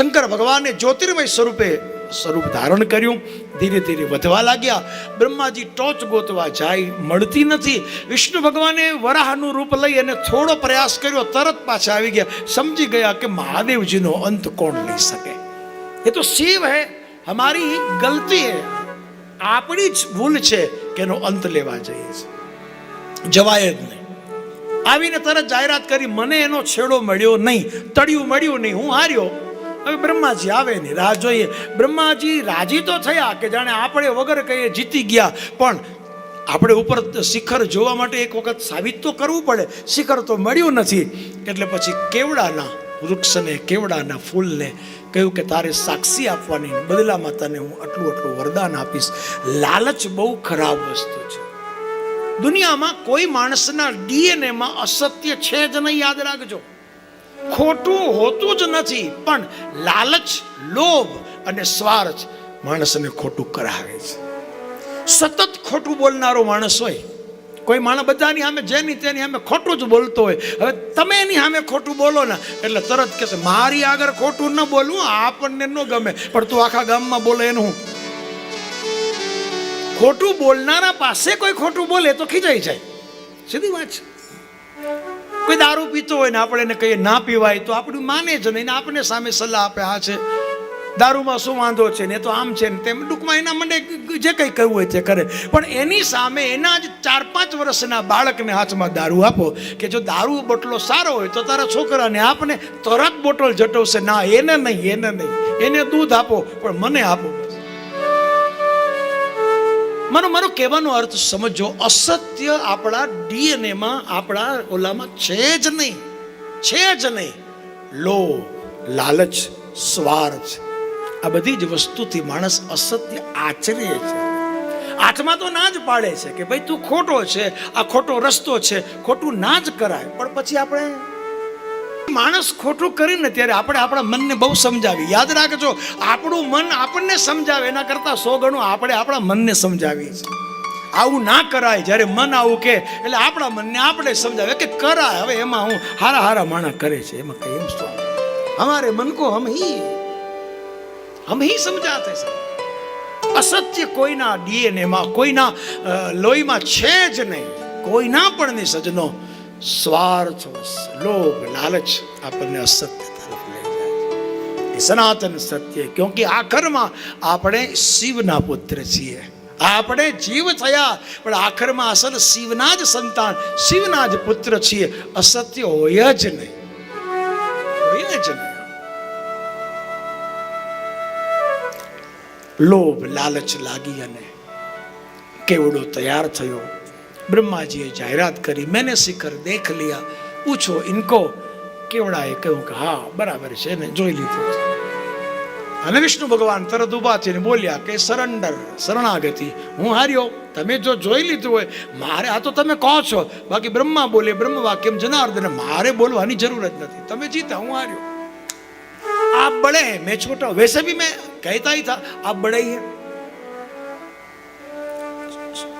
શંકર ભગવાને જ્યોતિર્મય સ્વરૂપે સ્વરૂપ ધારણ કર્યું. ધીરે ધીરે વધવા લાગ્યા. બ્રહ્માજી ટોચ ગોતવા જાય, મળતી નથી. વિષ્ણુ ભગવાને વરાહનું રૂપ લઈ અને થોડો પ્રયાસ કર્યો, તરત પાછા આવી ગયા. સમજી ગયા કે મહાદેવજીનો અંત કોણ લઈ શકે. એ તો શિવ હે હમારી ગલતી હે. આપણી જ ભૂલ છે કે એનો અંત લેવા જઈએ છે જવાય જ નહીં. આવીને તરત જાહેરાત કરી, મને એનો છેડો મળ્યો નહીં, તળિયું મળ્યું નહીં, હું હાર્યો. બ્રહ્માજી આવે નહીં રાહ જોઈએ. બ્રહ્માજી રાજી તો થયા કે જાણે આપણે વગર કહીએ જીતી ગયા, પણ આપણે ઉપર શિખર જોવા માટે એક વખત સાબિત તો કરવું પડે. શિખર તો મળ્યું નથી. એટલે પછી કેવડાના વૃક્ષને, કેવડાના ફૂલને કહ્યું કે તારે સાક્ષી આપવાની બદલામાં તને હું આટલું આટલું વરદાન આપીશ. લાલચ બહુ ખરાબ વસ્તુ છે. દુનિયામાં કોઈ માણસના ડીએનએમાં અસત્ય છે જ નહીં, યાદ રાખજો. ખોટું હોતું જ નથી, પણ લાલચ, લોભ અને સ્વાર્થ માણસને ખોટું કરાવે છે. સતત ખોટું બોલનારો માણસ હોય, કોઈ માણસ બધાની સામે જેની તેની સામે ખોટું જ બોલતો હોય, હવે તમે એની સામે ખોટું બોલો ને, એટલે તરત કહેશે મારી આગળ ખોટું ન બોલવું આપણને ન ગમે, પણ તું આખા ગામમાં બોલે એનું ખોટું બોલનારા પાસે કોઈ ખોટું બોલે તો ખીજાઈ જાય. સીધી વાત છે. કોઈ દારૂ પીતો હોય ને આપણે એને કહીએ, ના પીવાય તો આપણું માને જ નહીં આપણને આપણે સામે સલાહ આપે આ છે, દારૂમાં શું વાંધો છે? ને તો આમ છે ને તેમ. ટૂંકમાં એના મને જે કંઈ કહ્યું હોય તે કરે. પણ એની સામે એના જ ચાર પાંચ વર્ષના બાળકને હાથમાં દારૂ આપો કે જો દારૂ બોટલો સારો હોય તો તારા છોકરાને આપને તરત બોટલ જટવશે. ના, એને નહીં એને નહીં. એને દૂધ આપો, પણ મને આપો. મારો મારો કહેવાનો અર્થ સમજો, અસત્ય આપણા ડીએનએમાં, આપણા ઓલામાં છે જ નહીં, છે જ નહીં. લો લાલચ, સ્વાર્થ, આ બધી જ વસ્તુથી માણસ અસત્ય આચરે છે. આત્મા તો ના જ પાડે છે કે ભાઈ તું ખોટો છે, આ ખોટો રસ્તો છે, ખોટું ના જ કરાય. પણ પછી આપણે માણસ ખોટું કરીને ત્યારે આપણે આપણા મનને બહુ સમજાવી યાદ રાખજો, આપણું મન આપણને સમજાવે, એના કરતાં સો ગણું આપણે આપણા મનને સમજાવીએ આવું ના કરાય જ્યારે મન આવું કે, એટલે આપણા મનને આપણે સમજાવે કે કરાય. હવે એમાં હું હારા હારા માણા કરે છે, એમાં કઈ એમ શું હમારે મન કો હમ હી. હમ હી સમજાતે છે. અસત્ય કોઈના ડીએનએમાં કોઈના લોહીમાં છે જ નહીં. કોઈના પણ નહીં સજનો સ્વાર્થ લોભ, લાલચ આપણને અસત્ય તરફ લઈ જાય સનાતન સત્ય, ક્યોંકि આખરમાં આપણે શિવના પુત્ર છીએ. આપણે જીવ થયા, પણ આખરમાં અસલ શિવના જ સંતાન, શિવના જ પુત્ર છીએ. અસત્ય હોય જ નહીં. હોય જ નહીં. લોભ, લાલચ લાગી અને કેવડો તૈયાર થયો. બ્રહ્માજીએ જાહેરાત કરી મેને શિખર દેખ લિયા પૂછો ઇનકો કેવડાએ કહ્યું કે હા બરાબર છે ને જોઈ લીધું છે. અને વિષ્ણુ ભગવાન તરત ઊભા થઈને બોલ્યા કે સરેન્ડર શરણાગતિ હું હાર્યો તમે જો જોઈ લીધું હોય મારે આ તો તમે કહો છો બાકી બ્રહ્મા બોલે બ્રહ્મ વાક્યમ જનાર્દન મારે બોલવાની જરૂર જ નથી તમે જીતા હું હાર્યો आप बड़े हैं मैं छोटा हूं वैसे भी मैं कहता ही था आप बड़े ही हैं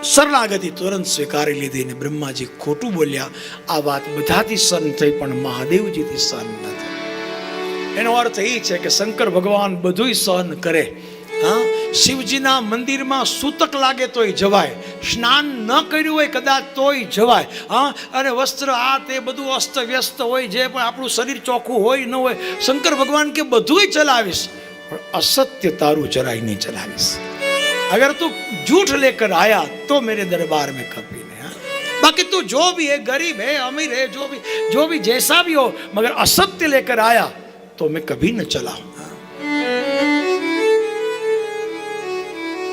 શરણાગતિ તુરંત સ્વીકારી લીધી અને બ્રહ્માજી ખોટું બોલ્યા, આ વાત બધાથી સહન થઈ, પણ મહાદેવજીથી સહન ન થઈ. એનો અર્થ એ છે કે શંકર ભગવાન બધુંય સહન કરે. હા, શિવજીના મંદિરમાં સૂતક લાગે તોય જવાય, સ્નાન ન કર્યું હોય કદાચ તોય જવાય. હા, અને વસ્ત્ર આ તે બધું અસ્ત વ્યસ્ત હોય જે પણ આપણું શરીર ચોખ્ખું હોય ન હોય, શંકર ભગવાન કે બધુંય ચલાવીશ, પણ અસત્ય તારું જરાય નહીં ચલાવીશ. अगर तू झूठ लेकर आया तो मेरे दरबार में कभी नहीं हाँ? बाकी तू जो भी है, गरीब है, अमीर है, जो भी जो भी जैसा भी हो, मगर असत्य लेकर आया तो मैं कभी न चलाऊं